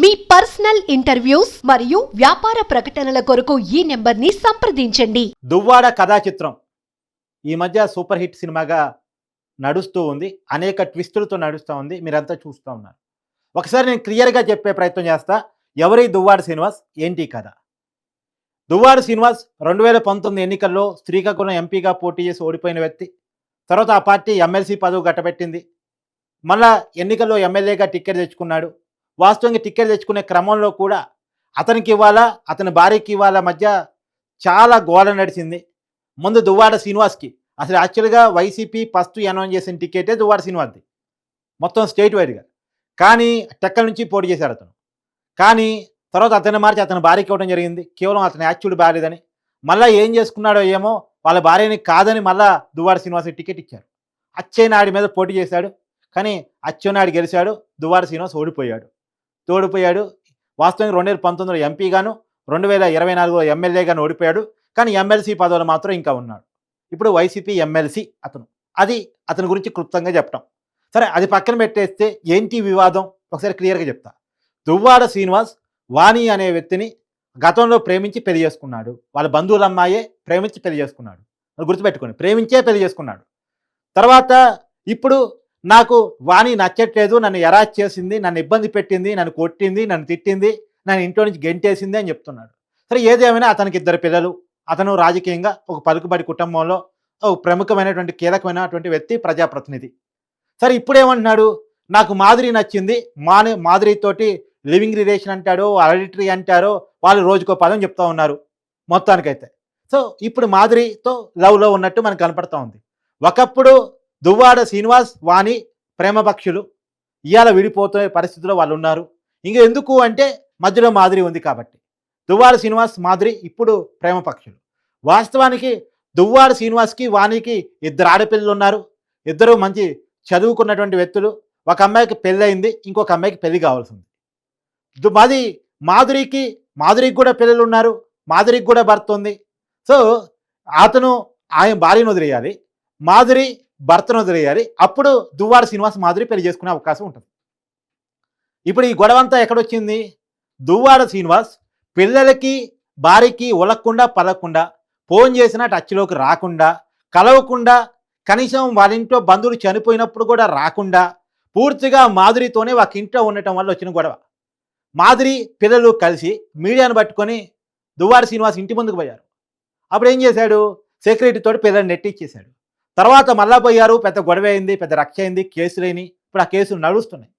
మీ personal interviews మరియు వ్యాపార ప్రకటనల కొరకు ఈ నెంబర్ని సంప్రదించండి. దువ్వాడ కథా చిత్రం ఈ మధ్య సూపర్ హిట్ సినిమాగా నడుస్తూ ఉంది. అనేక ట్విస్టులతో నడుస్తూ ఉంది. మీరంతా చూస్తూ ఉన్నారు. ఒకసారి నేను క్లియర్గా చెప్పే ప్రయత్నం చేస్తా. ఎవరి దువ్వాడ శ్రీనివాస్? ఏంటి కథ. దువ్వాడ శ్రీనివాస్ రెండు వేల పంతొమ్మిది ఎన్నికల్లో శ్రీకాకుళం ఎంపీగా పోటీ చేసి ఓడిపోయిన వ్యక్తి. తర్వాత ఆ పార్టీ ఎమ్మెల్సీ పదవి గట్టబెట్టింది. మళ్ళా ఎన్నికల్లో ఎమ్మెల్యేగా టిక్కెట్ తెచ్చుకున్నాడు. వాస్తవంగా టికెట్ తెచ్చుకునే క్రమంలో కూడా అతనికి ఇవ్వాలా అతని భార్యకి ఇవ్వాలా మధ్య చాలా గోడ నడిచింది. ముందు దువ్వాడ శ్రీనివాస్కి. అసలు యాక్చువల్గా వైసీపీ ఫస్ట్ అనౌన్స్ చేసిన టికెటే దువ్వాడ శ్రీనివాస్ది. మొత్తం స్టేట్ వైడ్గా. కానీ టెక్కల నుంచి పోటీ చేశాడు అతను. కానీ తర్వాత అతని మార్చి అతని భార్యకి ఇవ్వడం జరిగింది. కేవలం అతని యాక్చువల్ బాగాలేదని మళ్ళీ ఏం చేసుకున్నాడో ఏమో వాళ్ళ భార్యని కాదని మళ్ళా దువ్వాడ శ్రీనివాస్కి టికెట్ ఇచ్చారు. అచ్చెన్నాయుడు మీద పోటీ చేశాడు. కానీ అచ్చెన్నాయుడు గెలిచాడు. దువ్వాడ శ్రీనివాస్ ఓడిపోయాడు. తోడిపోయాడు. వాస్తవంగా రెండు వేల పంతొమ్మిదిలో ఎంపీగాను రెండు వేల ఇరవై నాలుగులో ఎమ్మెల్యేగాను ఓడిపోయాడు. కానీ ఎమ్మెల్సీ పదవులు మాత్రం ఇంకా ఉన్నాడు. ఇప్పుడు వైసీపీ ఎమ్మెల్సీ అతను. అది అతని గురించి క్లుప్తంగా చెప్పడం సరే అది పక్కన పెట్టేస్తే ఏంటి వివాదం? ఒకసారి క్లియర్గా చెప్తా. దువ్వాడ శ్రీనివాస్ వాణి అనే వ్యక్తిని గతంలో ప్రేమించి పెళ్ళి చేసుకున్నాడు. వాళ్ళ బంధువుల అమ్మాయే ప్రేమించి పెళ్ళి చేసుకున్నాడు. అది గుర్తుపెట్టుకోండి. ప్రేమించే పెళ్ళి చేసుకున్నాడు. తర్వాత ఇప్పుడు నాకు వాణి నచ్చట్లేదు నన్ను ఎరాజ్ చేసింది నన్ను ఇబ్బంది పెట్టింది నన్ను కొట్టింది నన్ను తిట్టింది నన్ను ఇంట్లో నుంచి గెంటేసింది అని చెప్తున్నాడు. సరే ఏదేమైనా అతనికి ఇద్దరు పిల్లలు అతను రాజకీయంగా ఒక పలుకుబడి కుటుంబంలో ఒక ప్రముఖమైనటువంటి కీలకమైనటువంటి వ్యక్తి ప్రజాప్రతినిధి. సరే ఇప్పుడేమంటున్నాడు? నాకు మాధురి నచ్చింది మాని మాధురితోటి లివింగ్ రిలేషన్ అంటాడో అడిటరీ అంటారో వాళ్ళు రోజుకో పదం చెప్తా ఉన్నారు మొత్తానికైతే. సో ఇప్పుడు మాధురితో లవ్లో ఉన్నట్టు మనకు కనపడతా ఉంది. ఒకప్పుడు దువ్వాడ శ్రీనివాస్ వాణి ప్రేమపక్షులు ఇవాళ విడిపోతున్న పరిస్థితిలో వాళ్ళు ఉన్నారు. ఇంక ఎందుకు అంటే మధ్యలో మాధురి ఉంది కాబట్టి. దువ్వాడ శ్రీనివాస్ మాధురి ఇప్పుడు ప్రేమపక్షులు వాస్తవానికి దువ్వాడ శ్రీనివాస్కి వాణికి ఇద్దరు ఆడపిల్లలు ఉన్నారు. ఇద్దరు మంచి చదువుకున్నటువంటి వ్యక్తులు. ఒక అమ్మాయికి పెళ్ళయింది ఇంకొక అమ్మాయికి పెళ్ళి కావాల్సింది. మాది మాధురికి మాధురికి కూడా పిల్లలు ఉన్నారు మాధురికి కూడా భర్త ఉంది. సో అతను ఆయన భార్యను వదిలేయాలి. మాధురి భర్తను వదిలేయాలి అప్పుడు దువ్వాడ శ్రీనివాస్ మాధురి పెళ్ళి చేసుకునే అవకాశం ఉంటుంది. ఇప్పుడు ఈ గొడవ అంతా ఎక్కడొచ్చింది? దువ్వాడ శ్రీనివాస్ పిల్లలకి భార్యకి ఉలక్కుండా పలకుండా ఫోన్ చేసినా టచ్లోకి రాకుండా కలవకుండా కనీసం వాళ్ళ ఇంట్లో బంధువులు చనిపోయినప్పుడు కూడా రాకుండా పూర్తిగా మాధురితోనే ఒక ఇంట్లో ఉండటం వల్ల వచ్చిన గొడవ. మాధురి పిల్లలు కలిసి మీడియాను పట్టుకొని దువ్వాడ శ్రీనివాస్ ఇంటి ముందుకు పోయారు. అప్పుడు ఏం చేశాడు? సెక్యూరిటీతో పిల్లల్ని నెట్టిచ్చేశాడు. తర్వాత మళ్ళా పోయారు పెద్ద గొడవ అయింది పెద్ద రక్ష అయింది కేసులేని ఇప్పుడు ఆ కేసులు నడుస్తున్నాయి.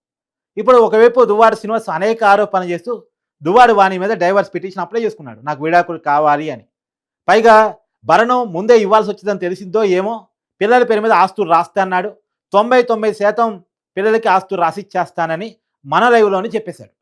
ఇప్పుడు ఒకవైపు దువ్వాడు శ్రీనివాస్ అనేక ఆరోపణలు చేస్తూ దువ్వాడు వాణి మీద డైవర్స్ పిటిషన్ అప్లై చేసుకున్నాడు. నాకు విడాకులు కావాలి అని. పైగా భరణం ముందే ఇవ్వాల్సి వచ్చిందని తెలిసిందో ఏమో పిల్లల పేరు మీద ఆస్తులు రాస్తా అన్నాడు. తొంభై తొంభై శాతం పిల్లలకి ఆస్తులు రాసిచ్చేస్తానని మన లైవ్లోనే చెప్పేశాడు.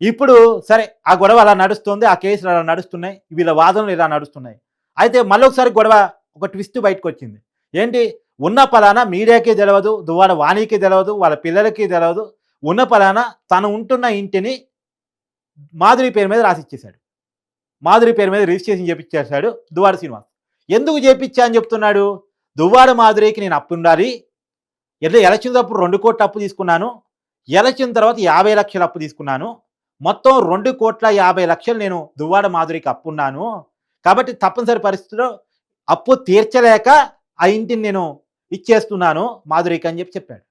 ఇప్పుడు సరే ఆ గొడవ అలా నడుస్తుంది ఆ కేసులు అలా నడుస్తున్నాయి వీళ్ళ వాదనలు ఇలా నడుస్తున్నాయి. అయితే మళ్ళొకసారి గొడవ ఒక ట్విస్ట్ బయటకు వచ్చింది ఏంటి? ఉన్న పలానా మీడియాకి తెలియదు దువ్వాడ వాణికి తెలియదు వాళ్ళ పిల్లలకి తెలియదు ఉన్న పలానా తను ఉంటున్న ఇంటిని మాధురి పేరు మీద రాసిచ్చేశాడు. మాధురి పేరు మీద రిజిస్ట్రేషన్ చేపించేశాడు దువ్వాడ శ్రీనివాస్. ఎందుకు చేపించా అని చెప్తున్నాడు? దువ్వాడ మాధురికి నేను అప్పు ఉండాలి. ఎట్లా ఎలక్షన్ తప్పుడు రెండు కోట్ల అప్పు తీసుకున్నాను. ఎలక్షన్ తర్వాత యాభై లక్షల అప్పు తీసుకున్నాను. మొత్తం రెండు కోట్ల యాభై లక్షలు నేను దువ్వాడ మాధురికి అప్పు ఉన్నాను. కాబట్టి తప్పనిసరి పరిస్థితిలో అప్పు తీర్చలేక ఆ ఇంటిని నేను ఇచ్చేస్తున్నాను మాధురికి అని చెప్పి చెప్పాడు.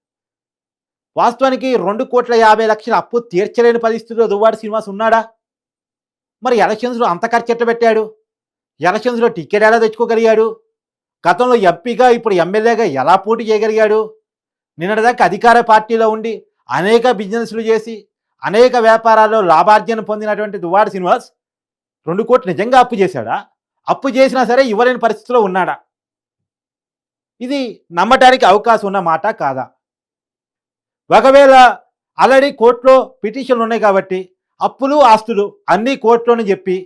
వాస్తవానికి రెండు కోట్ల యాభై లక్షల అప్పు తీర్చలేని పరిస్థితిలో దువ్వాడు శ్రీనివాస్ ఉన్నాడా? మరి ఎలక్షన్స్లో అంత ఖర్చు ఎట్లా పెట్టాడు? ఎలక్షన్స్లో టికెట్ ఎలా తెచ్చుకోగలిగాడు? గతంలో ఎంపీగా ఇప్పుడు ఎమ్మెల్యేగా ఎలా పోటీ చేయగలిగాడు? నిన్నటిదాకా అధికార పార్టీలో ఉండి అనేక బిజినెస్లు చేసి అనేక వ్యాపారాల్లో లాభార్జన పొందినటువంటి దువ్వాడ శ్రీనివాస్ రెండు కోట్లు నిజంగా అప్పు చేశాడా? అప్పు చేసినా సరే ఇవ్వలేని పరిస్థితిలో ఉన్నాడా? ఇది నమ్మటానికి అవకాశం ఉన్న మాట కాదా? ఒకవేళ ఆల్రెడీ కోర్టులో పిటిషన్లు ఉన్నాయి కాబట్టి అప్పులు ఆస్తులు అన్నీ కోర్టులోనే చెప్పి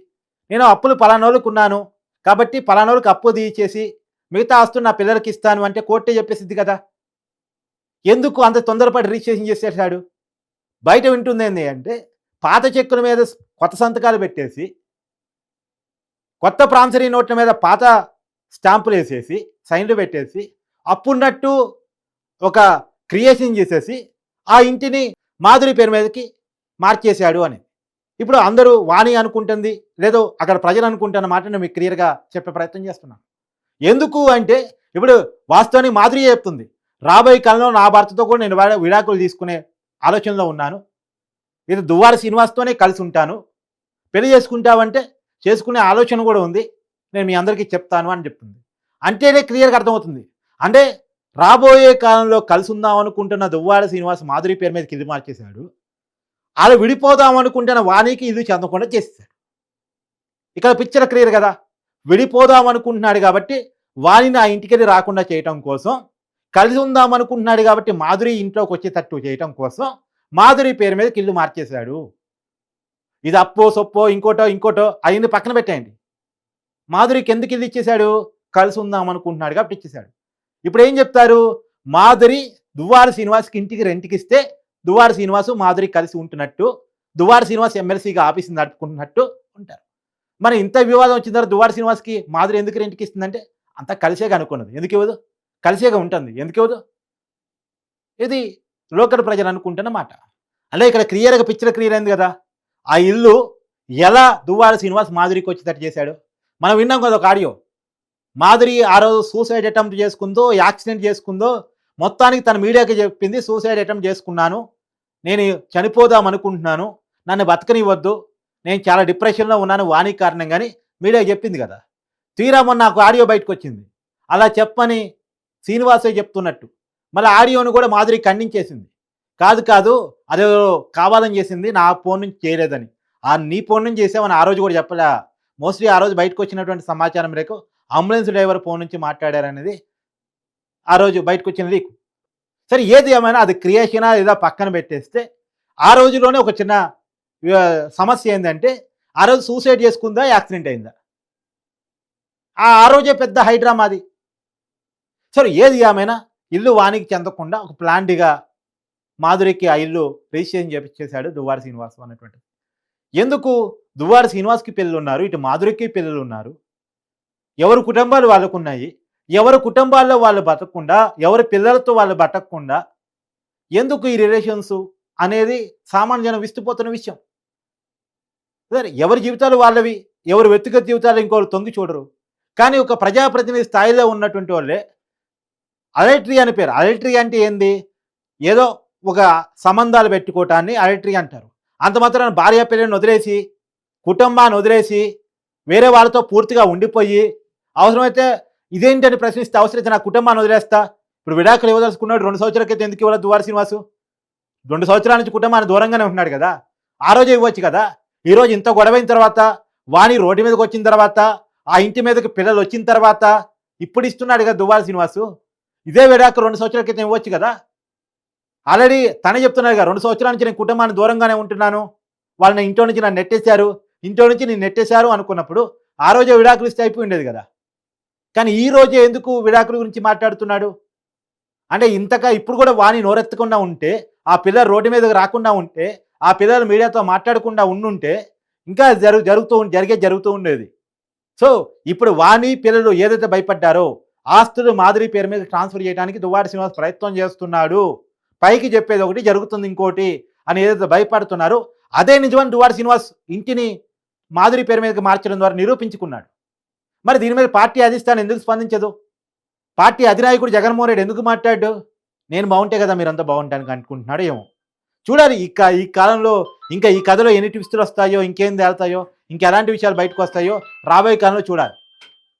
నేను అప్పులు పలానోళ్ళకు ఉన్నాను కాబట్టి పలానోళ్ళకి అప్పు తీసేసి మిగతా ఆస్తులు నా పిల్లలకి ఇస్తాను అంటే కోర్టే చెప్పేసింది కదా? ఎందుకు అంత తొందరపడి రిజిస్ట్రేషన్ చేసేసాడు బయట వింటుంది అంటే పాత చెక్కుల మీద కొత్త సంతకాలు పెట్టేసి కొత్త ప్రామిసరీ నోట్ల మీద పాత స్టాంపులు వేసేసి సైన్లు పెట్టేసి అప్పున్నట్టు ఒక క్రియేషన్ చేసేసి ఆ ఇంటిని మాధురి పేరు మీదకి మార్చేశాడు అని. ఇప్పుడు అందరూ వాణి అనుకుంటుంది లేదో అక్కడ ప్రజలు అనుకుంటున్న మాట నేను మీకు క్లియర్గా చెప్పే ప్రయత్నం చేస్తున్నాను. ఎందుకు అంటే ఇప్పుడు వాస్తవానికి మాధురి చెప్తుంది రాబోయే కాలంలో నా భర్తతో కూడా నేను విడాకులు తీసుకునే ఆలోచనలో ఉన్నాను. ఇది దువ్వార శ్రీనివాస్తోనే కలిసి ఉంటాను. పెళ్ళి చేసుకుంటావంటే చేసుకునే ఆలోచన కూడా ఉంది. నేను మీ అందరికీ చెప్తాను అని చెప్తుంది. అంటేనే క్లియర్గా అర్థమవుతుంది. అంటే రాబోయే కాలంలో కలిసి ఉందాం అనుకుంటున్న దువ్వాడ శ్రీనివాస్ మాధురి పేరు మీద కింది మార్చేశాడు. అలా విడిపోదాం అనుకుంటున్న వాణికి ఇల్లు చెందకుండా చేసేసాడు ఇక్కడ పిక్చర్ క్లియర్ కదా? విడిపోదాం అనుకుంటున్నాడు కాబట్టి వాణిని ఆ ఇంటికెళ్ళి రాకుండా చేయటం కోసం కలిసి ఉందాం అనుకుంటున్నాడు కాబట్టి మాధురి ఇంట్లోకి వచ్చేటట్టు చేయటం కోసం మాధురి పేరు మీద కిల్లు మార్చేశాడు. ఇది అప్పో సొప్పో ఇంకోటో ఇంకోటో అయింది పక్కన పెట్టేయండి. మాధురికి ఎందుకు ఇల్లు ఇచ్చేశాడు? కలిసి ఉందాం అనుకుంటున్నాడు కాబట్టి ఇచ్చేశాడు. ఇప్పుడు ఏం చెప్తారు? మాధురి దువ్వార శ్రీనివాస్కి ఇంటికి రెంట్కి ఇస్తే దువ్వార శ్రీనివాసు మాధురి కలిసి ఉంటున్నట్టు దువ్వార శ్రీనివాస్ ఎమ్మెల్సీగా ఆఫీస్ నడుపుకుంటున్నట్టు ఉంటారు. మరి ఇంత వివాదం వచ్చిన తర్వాత దువ్వార శ్రీనివాస్కి మాధురి ఎందుకు రెంట్కి ఇస్తుందంటే అంత కలిసేగా అనుకున్నది. ఎందుకు ఇవ్వదు? కలిసేగా ఉంటుంది. ఎందుకు ఇవ్వదు? ఇది లోకల్ ప్రజలు అనుకుంటున్న మాట. అలా ఇక్కడ క్లియర్గా పిక్చర్ క్లియర్ అయింది కదా. ఆ ఇల్లు ఎలా దువ్వార శ్రీనివాస్ మాధురికి వచ్చేటట్టు చేశాడు? మనం విన్నాం కదా ఒక ఆడియో. మాధురి ఆ రోజు సూసైడ్ అటెంప్ట్ చేసుకుందో యాక్సిడెంట్ చేసుకుందో మొత్తానికి తన మీడియాకి చెప్పింది సూసైడ్ అటెంప్ట్ చేసుకున్నాను. నేను చనిపోదాం అనుకుంటున్నాను. నన్ను బతకనివ్వద్దు. నేను చాలా డిప్రెషన్లో ఉన్నాను వాణి కారణం కానీ మీడియా చెప్పింది కదా. తీరా మొన్న నాకు ఆడియో బయటకు వచ్చింది. అలా చెప్పని శ్రీనివాసే చెప్తున్నట్టు. మళ్ళీ ఆడియోను కూడా మాధురి ఖండించేసింది. కాదు కాదు అదే కావాలని చేసింది నా ఫోన్ నుంచి చేయలేదని. ఆ నీ ఫోన్ నుంచి చేసామని ఆ రోజు కూడా చెప్పలే. మోస్ట్లీ ఆ రోజు బయటకు వచ్చినటువంటి సమాచారం మేరకు అంబులెన్స్ డ్రైవర్ ఫోన్ నుంచి మాట్లాడారనేది ఆ రోజు బయటకు వచ్చిన లీక్. సరే ఏది ఏమైనా అది క్రియేషనా లేదా పక్కన పెట్టేస్తే ఆ రోజులోనే ఒక చిన్న సమస్య ఏంటంటే ఆ రోజు సూసైడ్ చేసుకుందా యాక్సిడెంట్ అయిందా? ఆ ఆ రోజే పెద్ద హైడ్రామా అది. సరే ఏది ఏమైనా ఇల్లు వానికి చెందకుండా ఒక ప్లాంట్గా మాధురికి ఆ ఇల్లు రిజిస్ట్రేషన్ చేపించేశాడు దువ్వారి శ్రీనివాస్ అన్నటువంటి ఎందుకు దువ్వారి శ్రీనివాస్కి పిల్లలు ఉన్నారు ఇటు మాధురికి పిల్లలు ఉన్నారు ఎవరి కుటుంబాలు వాళ్ళకు ఉన్నాయి ఎవరి కుటుంబాల్లో వాళ్ళు బతకకుండా ఎవరి పిల్లలతో వాళ్ళు బతకకుండా ఎందుకు ఈ రిలేషన్స్ అనేది సామాన్య జనం విస్తుపోతున్న విషయం? సరే ఎవరి జీవితాలు వాళ్ళవి ఎవరు వ్యక్తిగత జీవితాలు ఇంకోరు తొంగి చూడరు. కానీ ఒక ప్రజాప్రతినిధి స్థాయిలో ఉన్నటువంటి వాళ్ళే అలెట్రీ అని పేరు. అలెట్రీ అంటే ఏంది? ఏదో ఒక సంబంధాలు పెట్టుకోవటాన్ని అలెట్రీ అంటారు. అంత మాత్రాన భార్య పిల్లని వదిలేసి కుటుంబాన్ని వదిలేసి వేరే వాళ్ళతో పూర్తిగా ఉండిపోయి అవసరమైతే ఇదేంటని ప్రశ్నిస్తే అవసరమైతే నా కుటుంబాన్ని వదిలేస్తా. ఇప్పుడు విడాకులు ఇవ్వదలుచుకున్నాడు రెండు సంవత్సరాల క్రితం ఎందుకు ఇవ్వాలి దువార శ్రీనివాసు? రెండు సంవత్సరాల నుంచి కుటుంబాన్ని దూరంగానే ఉంటున్నాడు కదా. ఆ రోజే ఇవ్వచ్చు కదా. ఈరోజు ఇంత గొడవైన తర్వాత వాణి రోడ్డు మీదకి వచ్చిన తర్వాత ఆ ఇంటి మీదకి పిల్లలు వచ్చిన తర్వాత ఇప్పుడు ఇస్తున్నాడు కదా దువ్వాల శ్రీనివాసు. ఇదే విడాకు రెండు సంవత్సరాల క్రితం ఇవ్వచ్చు కదా. ఆల్రెడీ తనే చెప్తున్నాడు కదా రెండు సంవత్సరాల నుంచి నేను కుటుంబాన్ని దూరంగానే ఉంటున్నాను. వాళ్ళని ఇంట్లో నుంచి నన్ను నెట్టేశారు ఇంట్లో నుంచి నేను నెట్టేశారు అనుకున్నప్పుడు ఆ రోజే విడాకులు ఇస్తే అయిపోయి ఉండేది కదా. కానీ ఈ రోజే ఎందుకు విడాకుల గురించి మాట్లాడుతున్నాడు? అంటే ఇంతగా ఇప్పుడు కూడా వాణి నోరెత్తకుండా ఉంటే ఆ పిల్లలు రోడ్డు మీదకి రాకుండా ఉంటే ఆ పిల్లలు మీడియాతో మాట్లాడకుండా ఉండుంటే ఇంకా జరుగు జరుగుతూ జరిగే జరుగుతూ ఉండేది. సో ఇప్పుడు వాణి పిల్లలు ఏదైతే భయపడ్డారో ఆస్తులు మాదిరి పేరు మీద ట్రాన్స్ఫర్ చేయడానికి దువ్వాడి శ్రీనివాస్ ప్రయత్నం చేస్తున్నాడు. పైకి చెప్పేది ఒకటి జరుగుతుంది ఇంకోటి అని ఏదైతే భయపడుతున్నారో అదే నిజమని దువ్వాడి శ్రీనివాస్ ఇంటిని మాధురి పేరు మీదకి మార్చడం ద్వారా నిరూపించుకున్నాడు. మరి దీని మీద పార్టీ అధిష్టానం ఎందుకు స్పందించదు? పార్టీ అధినాయకుడు జగన్మోహన్ రెడ్డి ఎందుకు మాట్లాడు నేను బాగుంటే కదా మీరంతా బాగుంటానికి అనుకుంటున్నాడు ఏమో. చూడాలి ఈ ఈ కాలంలో ఇంకా ఈ కథలో ఎన్ని ట్విస్టులు వస్తాయో ఇంకేం తేలుతాయో ఇంకెలాంటి విషయాలు బయటకు వస్తాయో రాబోయే కాలంలో చూడాలి.